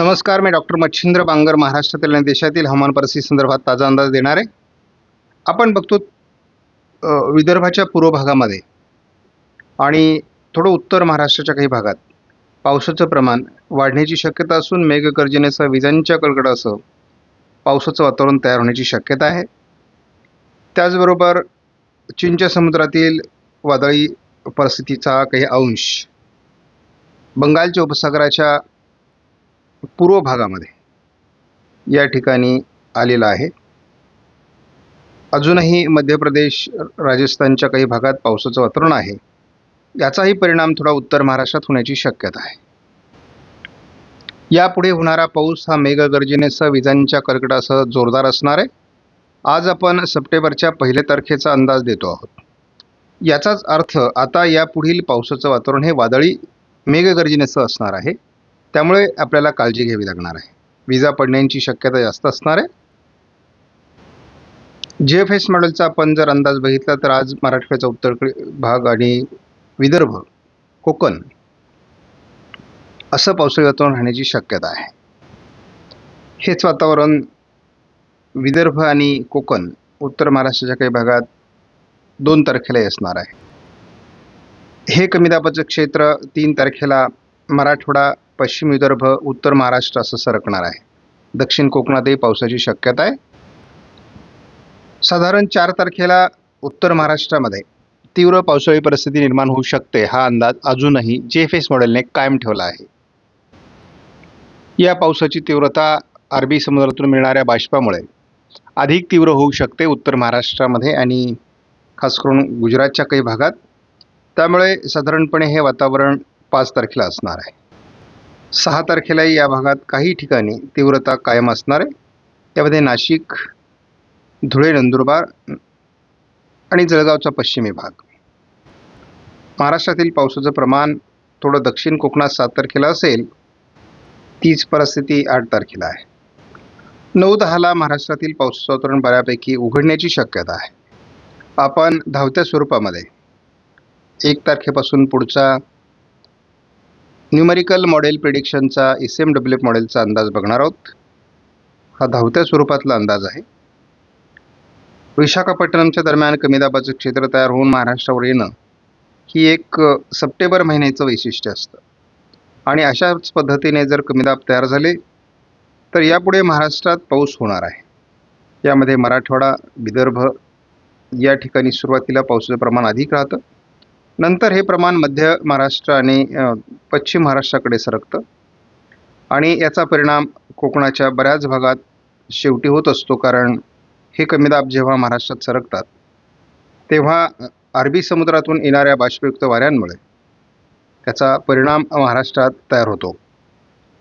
नमस्कार मी डॉक्टर मच्छिंद्र बांगर महाराष्ट्रातील आणि देशातील हवामान परिस्थिती संदर्भात ताजा अंदाज देणार आहे. आपण बघतो विदर्भाच्या पूर्व भागामध्ये आणि थोडं उत्तर महाराष्ट्राच्या काही भागात पावसाचं प्रमाण वाढण्याची शक्यता असून मेघगर्जनेसह विजांच्या कडकडासह पावसाचं वातावरण तयार होण्याची शक्यता आहे. त्याचबरोबर चीनच्या समुद्रातील वादळी परिस्थितीचा काही अंश बंगालच्या उपसागराच्या पूर्व भागामध्ये या ठिकाणी आलेला आहे. अजूनही मध्य प्रदेश राजस्थानच्या काही भागात पावसाचं वातावरण आहे. याचाही परिणाम थोडा उत्तर महाराष्ट्रात होण्याची शक्यता आहे. यापुढे होणारा पाऊस हा मेघगर्जनेसह विजांच्या कर्कटासह जोरदार असणार आहे. आज आपण सप्टेंबरच्या पहिल्या तारखेचा अंदाज देतो आहोत. याचाच अर्थ आता यापुढील पावसाचं वातावरण हे वादळी मेघगर्जनेसह असणार आहे. त्यामुळे आपल्याला काळजी घ्यावी लागणार आहे. विजा पडण्याची शक्यता जास्त असणार आहे. जी एफ एस मॉडेलचा आपण जर अंदाज बघितला तर आज मराठवाड्याचा उत्तर भाग आणि विदर्भ कोकण असं पावसाळी वातावरण राहण्याची शक्यता आहे. हेच वातावरण विदर्भ आणि कोकण उत्तर महाराष्ट्राच्या काही भागात दोन तारखेलाही असणार आहे. हे कमी दाबाचं क्षेत्र तीन तारखेला मराठवाडा पश्चिम विदर्भ उत्तर महाराष्ट्र असं सरकणार आहे. दक्षिण कोकणातही पावसाची शक्यता आहे. साधारण चार तारखेला उत्तर महाराष्ट्रामध्ये तीव्र पावसाळी परिस्थिती निर्माण होऊ शकते हा अंदाज अजूनही जे एफ एस मॉडेलने कायम ठेवला आहे. या पावसाची तीव्रता अरबी समुद्रातून मिळणाऱ्या बाष्पामुळे अधिक तीव्र होऊ शकते उत्तर महाराष्ट्रामध्ये आणि खास करून गुजरातच्या काही भागात. त्यामुळे साधारणपणे हे वातावरण पाच तारखेला असणार आहे. सहा तारखेलाही या भागात काही ठिकाणी तीव्रता कायम असणार आहे. यामध्ये नाशिक धुळे नंदुरबार आणि जळगावचा पश्चिमी भाग. महाराष्ट्रातील पावसाचं प्रमाण थोडं दक्षिण कोकणात सात तारखेला असेल तीच परिस्थिती आठ तारखेला आहे. नऊ दहाला महाराष्ट्रातील पावसाचं वातावरण बऱ्यापैकी उघडण्याची शक्यता आहे. आपण धावत्या स्वरूपामध्ये एक तारखेपासून पुढचा न्यूमरिकल मॉडेल प्रिडिक्शनचा एस एम डब्ल्यू एफ मॉडेलचा अंदाज बघणार आहोत. हा धावत्या स्वरूपातला अंदाज आहे. विशाखापट्टणमच्या दरम्यान कमी दाबाचं क्षेत्र तयार होऊन महाराष्ट्रावर येणं ही एक सप्टेंबर महिन्याचं वैशिष्ट्य असतं. आणि अशाच पद्धतीने जर कमी दाब तयार झाले तर यापुढे महाराष्ट्रात पाऊस होणार आहे. यामध्ये मराठवाडा विदर्भ या ठिकाणी सुरुवातीला पावसाचं प्रमाण अधिक राहतं. नंतर हे प्रमाण मध्य महाराष्ट्र आणि पश्चिम महाराष्ट्राकडे सरकतं. आणि याचा परिणाम कोकणाच्या बऱ्याच भागात शेवटी होत असतो कारण हे कमी दाब जेव्हा महाराष्ट्रात सरकतात तेव्हा अरबी समुद्रातून येणाऱ्या बाष्पयुक्त वाऱ्यांमुळे त्याचा परिणाम महाराष्ट्रात तयार होतो.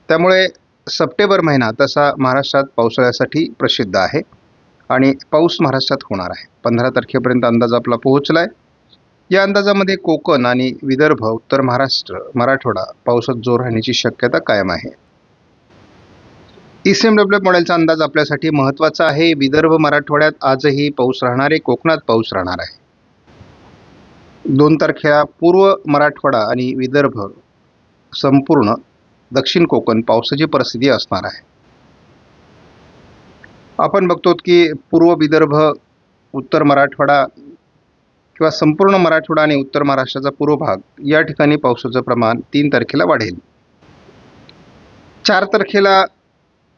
त्यामुळे सप्टेंबर महिना तसा महाराष्ट्रात पावसाळ्यासाठी प्रसिद्ध आहे आणि पाऊस महाराष्ट्रात होणार आहे. पंधरा तारखेपर्यंत अंदाज आपला पोहोचला आहे या अंदाजामध्ये कोकण आणि विदर्भ उत्तर महाराष्ट्र मराठवाडा पावसात जोर राहण्याची शक्यता कायम आहे. एस एम डब्ल्यू मॉडेलचा अंदाज आपल्यासाठी महत्त्वाचा आहे. विदर्भ मराठवाड्यात आजही पाऊस राहणार आहे. कोकणात पाऊस राहणार आहे. दोन तारखेला पूर्व मराठवाडा आणि विदर्भ संपूर्ण दक्षिण कोकण पावसाची परिस्थिती असणार आहे. आपण बघतो की पूर्व विदर्भ उत्तर मराठवाडा किंवा संपूर्ण मराठवाडा आणि उत्तर महाराष्ट्राचा पूर्व भाग या ठिकाणी पावसाचं प्रमाण तीन तारखेला वाढेल. चार तारखेला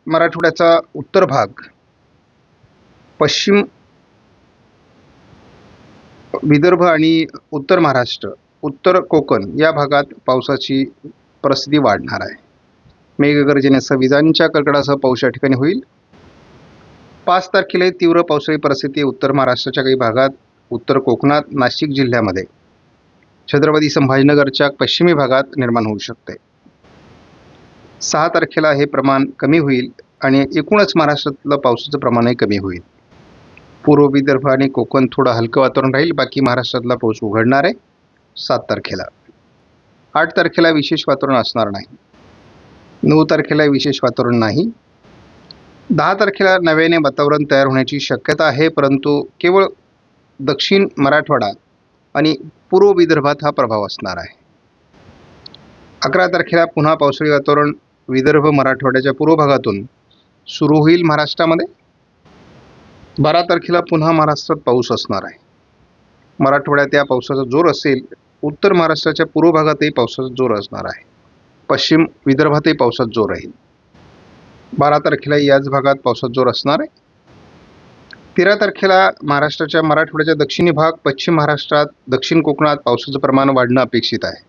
मराठवाड्याचा उत्तर भाग पश्चिम विदर्भ आणि उत्तर महाराष्ट्र उत्तर कोकण या भागात पावसाची परिस्थिती वाढणार आहे. मेघगर्जनेसह विजांच्या कडकडासह पाऊस या ठिकाणी होईल. पाच तारखेला तीव्र पावसाळी परिस्थिती उत्तर महाराष्ट्राच्या काही भागात उत्तर कोकणात नाशिक जिल्ह्यामध्ये. छत्रपती संभाजीनगरच्या पश्चिमी भागात निर्माण होऊ शकते. सहा तारखेला हे प्रमाण कमी होईल आणि एकूणच महाराष्ट्रातलं पावसाचं प्रमाणही कमी होईल. पूर्व विदर्भ आणि कोकण थोडं हलकं वातावरण राहील बाकी महाराष्ट्रातला पाऊस उघडणार आहे. सात तारखेला. आठ तारखेला विशेष वातावरण असणार नाही. नऊ तारखेला विशेष वातावरण नाही. दहा तारखेला नव्याने वातावरण तयार होण्याची शक्यता आहे परंतु केवळ दक्षिण मराठवाडा आणि पूर्व विदर्भात हा प्रभाव असणार आहे. अकरा तारखेला पुन्हा पावसाळी वातावरण विदर्भ मराठवाड्याच्या पूर्व भागातून सुरू होईल महाराष्ट्रामध्ये. बारा तारखेला पुन्हा महाराष्ट्रात पाऊस असणार आहे. मराठवाड्यात या पावसाचा जोर असेल उत्तर महाराष्ट्राच्या पूर्व भागातही पावसाचा जोर असणार आहे. पश्चिम विदर्भातही पावसाचा जोर राहील. बारा तारखेला याच भागात पावसाचा जोर असणार आहे. तेरा तारखेला महाराष्ट्राच्या मराठवाड्याच्या दक्षिणी भाग पश्चिम महाराष्ट्रात दक्षिण कोकणात पावसाचं प्रमाण वाढणं अपेक्षित आहे.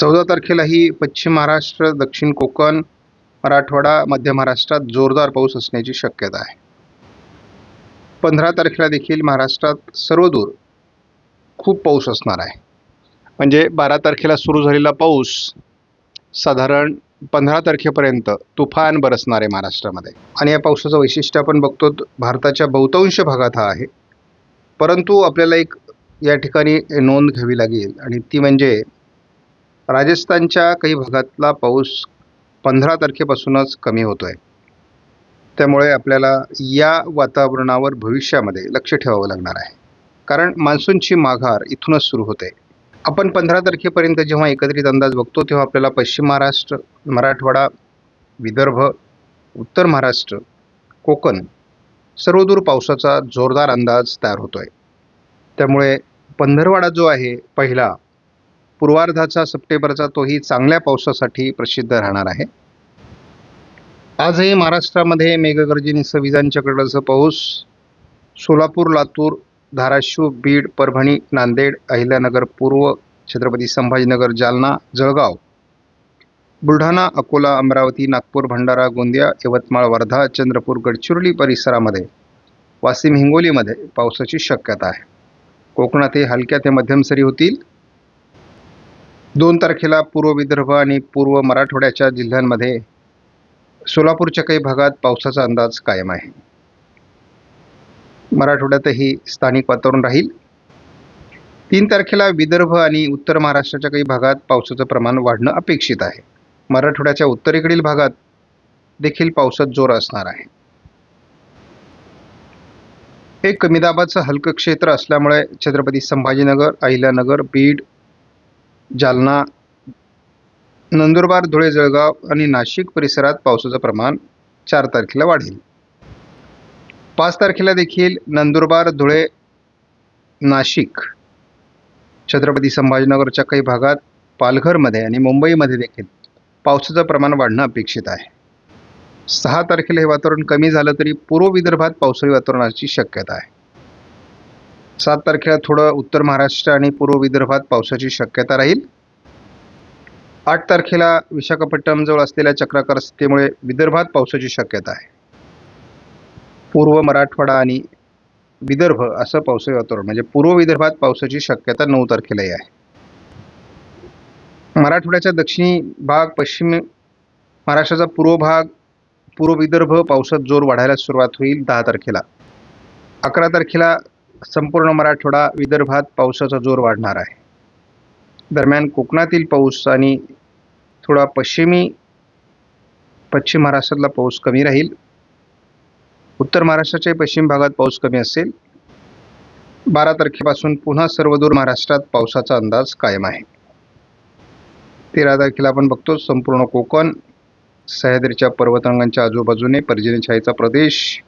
चौदा तारखेलाही पश्चिम महाराष्ट्र दक्षिण कोकण मराठवाडा मध्य महाराष्ट्रात जोरदार पाऊस असण्याची शक्यता आहे. पंधरा तारखेला देखील महाराष्ट्रात सर्वदूर खूप पाऊस असणार आहे. म्हणजे बारा तारखेला सुरू झालेला पाऊस साधारण पंधरा तारखेपर्यंत तुफान बरसणार आहे महाराष्ट्रामध्ये. आणि या पावसाचं वैशिष्ट्य आपण बघतो भारताच्या बहुतांश भागात हा आहे. परंतु आपल्याला एक या ठिकाणी नोंद घ्यावी लागेल. आणि ती म्हणजे राजस्थानच्या काही भागातला पाऊस पंधरा तारखेपासूनच कमी होतो आहे त्यामुळे आपल्याला या वातावरणावर भविष्यामध्ये लक्ष ठेवावं लागणार आहे. कारण मान्सूनची माघार इथूनच सुरू होते. आपण पंधरा तारखेपर्यंत जेव्हा एकत्रित अंदाज बघतो तेव्हा आपल्याला पश्चिम महाराष्ट्र मराठवाडा विदर्भ उत्तर महाराष्ट्र कोकण सर्वदूर पावसाचा जोरदार अंदाज तयार होतो आहे त्यामुळे पंधरवाडा जो आहे पहिला पूर्वार्धाचा सप्टेंबरचा तोही चांगल्या पावसासाठी प्रसिद्ध राहणार आहे. आजही महाराष्ट्रामध्ये मेघगर्जनेसह विजांच्या पाऊस सोलापूर लातूर धाराशिव बीड परभणी नांदेड अहिल्यानगर पूर्व छत्रपती संभाजीनगर जालना जळगाव. बुलढाणा अकोला अमरावती नागपूर भंडारा गोंदिया यवतमाळ वर्धा चंद्रपूर गडचिरोली परिसरामध्ये वाशिम हिंगोलीमध्ये पावसाची शक्यता आहे. कोकणातही हलक्या ते मध्यम सरी होतील. दोन तारखेला पूर्व विदर्भ आणि पूर्व मराठवाड्याच्या जिल्ह्यांमध्ये सोलापूरच्या काही भागात पावसाचा अंदाज कायम आहे. मराठवाड्यातही स्थानिक वातावरण राहील. तीन तारखेला विदर्भ आणि उत्तर महाराष्ट्राच्या काही भागात पावसाचं प्रमाण वाढणं अपेक्षित आहे. मराठवाड्याच्या उत्तरेकडील भागात देखील पावसात जोर असणार आहे. हे कमी दाबाचं हलकं क्षेत्र असल्यामुळे छत्रपती संभाजीनगर अहिल्यानगर बीड जालना नंदुरबार धुळे जळगाव आणि नाशिक परिसरात पावसाचं प्रमाण चार तारखेला वाढेल. पाच तारखेला देखील नंदुरबार धुळे नाशिक छत्रपती संभाजीनगरच्या काही भागात पालघरमध्ये आणि मुंबईमध्ये देखील पावसाचं प्रमाण वाढणं अपेक्षित आहे. सहा तारखेला हे वातावरण कमी झालं तरी पूर्व विदर्भात पावसाळी वातावरणाची शक्यता आहे. सात तारखेला थोडं उत्तर महाराष्ट्र आणि पूर्व विदर्भात पावसाची शक्यता राहील. आठ तारखेला विशाखापट्टणमजवळ असलेल्या चक्राकार स्थितीमुळे विदर्भात पावसाची शक्यता आहे. पूर्व मराठवाडा आणि विदर्भ असं पावसाळी वातावरण म्हणजे पूर्व विदर्भात पावसाची शक्यता नऊ तारखेलाही आहे. मराठवाड्याचा दक्षिणी भाग पश्चिम महाराष्ट्राचा पूर्व भाग पूर्व विदर्भ पावसात जोर वाढायला सुरुवात होईल दहा तारखेला. अकरा तारखेला संपूर्ण मराठवाडा विदर्भात पावसाचा जोर वाढणार आहे. दरम्यान कोकणातील पाऊस आणि थोडा पश्चिमी पश्चिम महाराष्ट्रातला पाऊस कमी राहील. उत्तर महाराष्ट्राच्या पश्चिम भागात पाऊस कमी असेल. बारा तारखेपासून पुन्हा सर्वदूर महाराष्ट्रात पावसाचा अंदाज कायम आहे. तेरा तारखेला आपण बघतो संपूर्ण कोकण सह्याद्रीच्या पर्वतरांगांच्या आजूबाजूने पर्जनशाहीचा प्रदेश.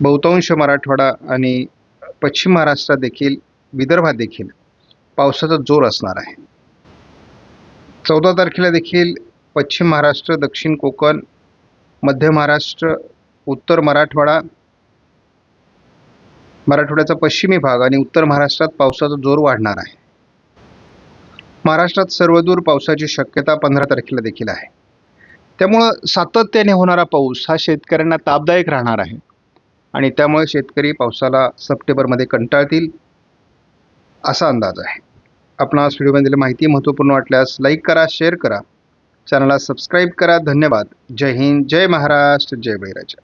बहुतांश मराठवाडा आणि पश्चिम महाराष्ट्रात देखील विदर्भात देखील पावसाचा जोर असणार आहे. चौदा तारखेला देखील पश्चिम महाराष्ट्र दक्षिण कोकण मध्य महाराष्ट्र उत्तर मराठवाडा मराठवाड्याचा पश्चिमी भाग आणि उत्तर महाराष्ट्रात पावसाचा जोर वाढणार आहे. महाराष्ट्रात सर्वदूर पावसाची शक्यता पंधरा तारखेला देखील आहे. त्यामुळं सातत्याने होणारा पाऊस हा शेतकऱ्यांना तापदायक राहणार आहे. आणि त्यामुळे शेतकरी पावसाला सप्टेंबरमध्ये कंटाळतील असा अंदाज आहे. आपणास व्हिडिओमधील माहिती महत्त्वपूर्ण वाटल्यास लाईक करा शेअर करा. चॅनलला सबस्क्राईब करा. धन्यवाद. जय हिंद. जय महाराष्ट्र. जय बैराजा.